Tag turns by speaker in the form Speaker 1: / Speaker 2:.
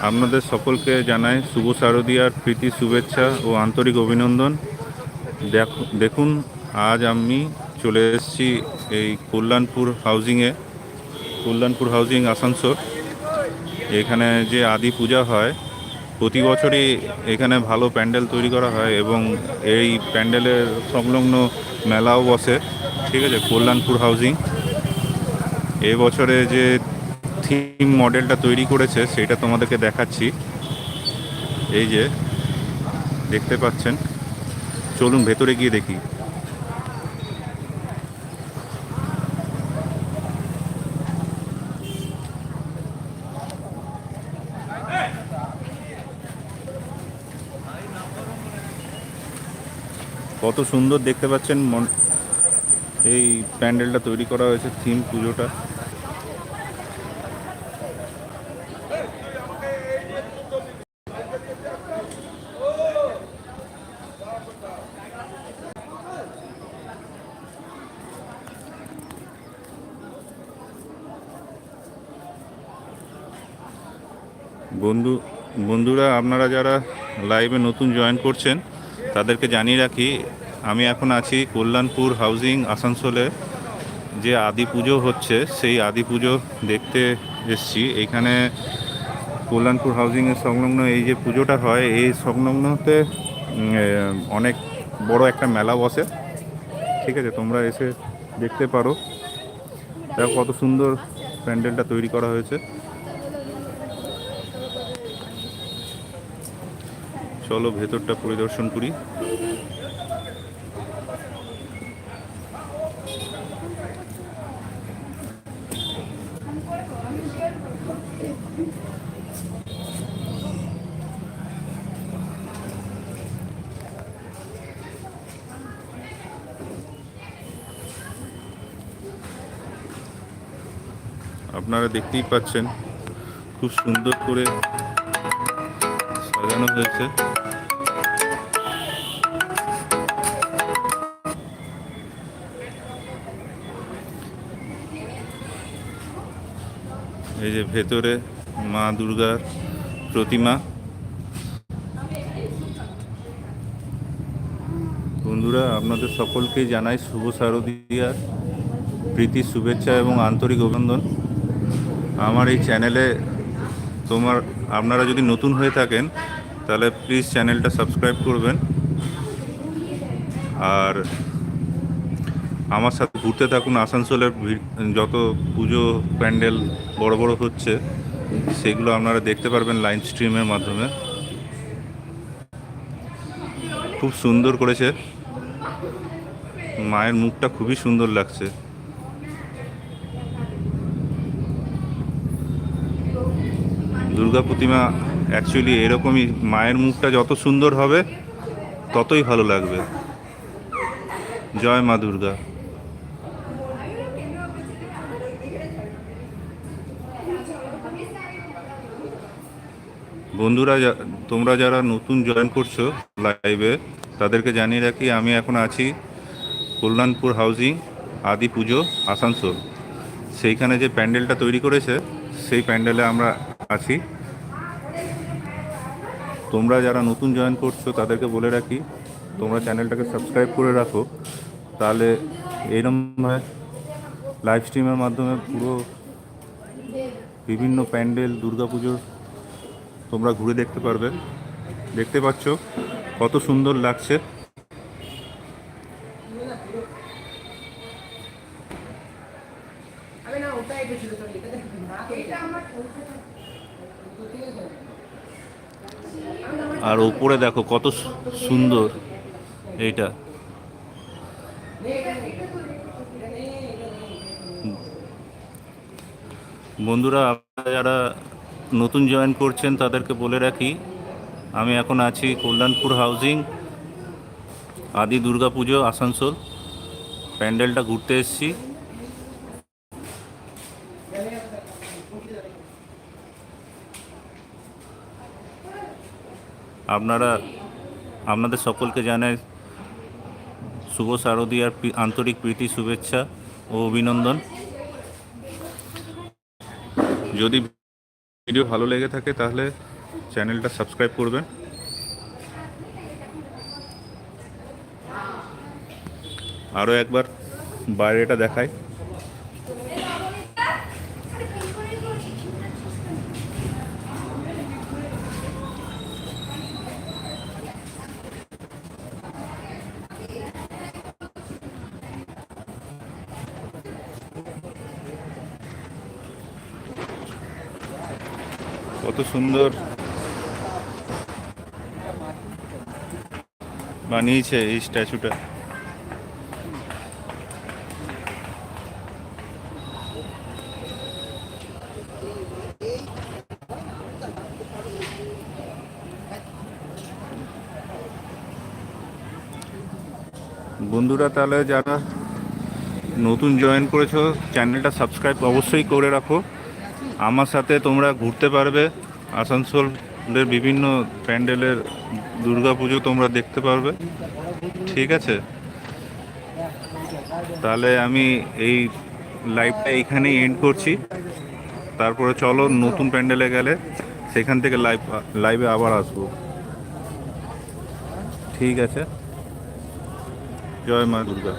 Speaker 1: আপনাদের সকলকে জানাই শুভ শারদীয়ার প্রীতি, শুভেচ্ছা ও আন্তরিক অভিনন্দন। দেখ- দেখুন, আজ আমি চলে এসেছি এই কল্যাণপুর হাউজিংয়ে কল্যাণপুর হাউজিং আসানসোল। এখানে যে আদি পূজা হয়, প্রতি বছরই এখানে ভালো প্যান্ডেল তৈরি করা হয় এবং এই প্যান্ডেলের সংলগ্ন মেলাও বসে। ঠিক আছে, কল্যাণপুর হাউজিং এবছরে যে থিম মডেলটা তৈরি করেছে, সেটা তোমাদেরকে দেখাচ্ছি। এই যে, দেখতে পাচ্ছেন। চলুন ভেতরে গিয়ে দেখি। কত সুন্দর দেখতে পাচ্ছেন এই প্যান্ডেলটা তৈরি করা হয়েছে থিম পুজোটা। বন্ধু, বন্ধুরা, আপনারা যারা লাইভে নতুন জয়েন করছেন, তাদেরকে জানিয়ে রাখি, আমি এখন আছি কল্যাণপুর হাউজিং আসানসোলে। যে আদি পুজো হচ্ছে, সেই আদি পুজো দেখতে এসছি। এখানে কল্যাণপুর হাউজিংয়ের সংলগ্ন এই যে পুজোটা হয়, এই সংলগ্নতে অনেক বড় একটা মেলা বসে। ঠিক আছে, তোমরা এসে দেখতে পারো। কত সুন্দর প্যান্ডেলটা তৈরি করা হয়েছে। চলো ভেতরটা পরিদর্শন করি। আপনারা দেখতেই পাচ্ছেন খুব সুন্দর করে সাজানো হয়েছে। এই যে ভেতরে মা দুর্গার প্রতিমা। বন্ধুরা, আপনাদের সকলকেই জানাই শুভ শারদীয়ার প্রীতি, শুভেচ্ছা এবং আন্তরিক অভিনন্দন। আমার এই চ্যানেলে তোমার, আপনারা যদি নতুন হয়ে থাকেন, তাহলে প্লিজ চ্যানেলটা সাবস্ক্রাইব করবেন। আর আমার সাথে ঘুরতে থাকুন, আসানসোলের যত পুজো প্যান্ডেল বড় বড় হচ্ছে, সেগুলো আপনারা দেখতে পারবেন লাইভ স্ট্রিমের মাধ্যমে। খুব সুন্দর করেছে। মায়ের মুখটা খুবই সুন্দর লাগছে। দুর্গা প্রতিমা অ্যাকচুয়ালি এরকমই, মায়ের মুখটা যত সুন্দর হবে, ততই ভালো লাগবে। জয় মা দুর্গা। বন্ধুরা তোমরা যারা নতুন জয়েন করছ লাইভে তাদেরকে জানিয়ে রাখি, আমি এখন আছি কল্যাণপুর হাউজিং আদি পুজো, আসানসোল। সেইখানে যে প্যান্ডেলটা তৈরি করেছে, সেই প্যান্ডেলে আমরা আছি। তোমরা যারা নতুন জয়েন করছ, তাদেরকে বলে রাখি, তোমরা চ্যানেলটাকে সাবস্ক্রাইব করে রাখো। তাহলে এইরকমভাবে লাইভ স্ট্রিমের মাধ্যমে পুরো বিভিন্ন প্যান্ডেল, দুর্গাপুজোর তোমরা ঘুরে দেখতে পারবে। দেখতে পাচ্ছ কত সুন্দর লাগছে। আর ওপরে দেখো কত সুন্দর এইটা। বন্ধুরা যারা নতুন জয়েন করছেন তাদেরকে বলে রাখি, আমি এখন আছি কল্যাণপুর হাউজিং আদি দুর্গা পুজো, আসানসোল। প্যান্ডেলটা ঘুরতে এসেছি। আপনারা, আপনাদের সকলকে জানাই শুভ শারদীয়ার আন্তরিক প্রীতি, শুভেচ্ছা ও অভিনন্দন। যদি ভিডিও ভালো লেগে থাকে তাহলে চ্যানেলটা সাবস্ক্রাইব করবেন। আরও একবার বাইরেটা দেখাই। কত সুন্দর বানিয়েছে এই স্ট্যাচুটা। বন্ধুরা, তাহলে যারা নতুন জয়েন করেছ চ্যানেলটা সাবস্ক্রাইব অবশ্যই করে রাখো। আমার সাথে তোমরা ঘুরতে পারবে। আসানসোলের বিভিন্ন প্যান্ডেলের দুর্গাপুজো তোমরা দেখতে পারবে। ঠিক আছে? তাহলে আমি এই লাইভটা এইখানেই এন্ড করছি। তারপরে চলো নতুন প্যান্ডেলে গেলে সেখান থেকে লাইভ, লাইভে আবার আসব। ঠিক আছে? জয় মা দুর্গা।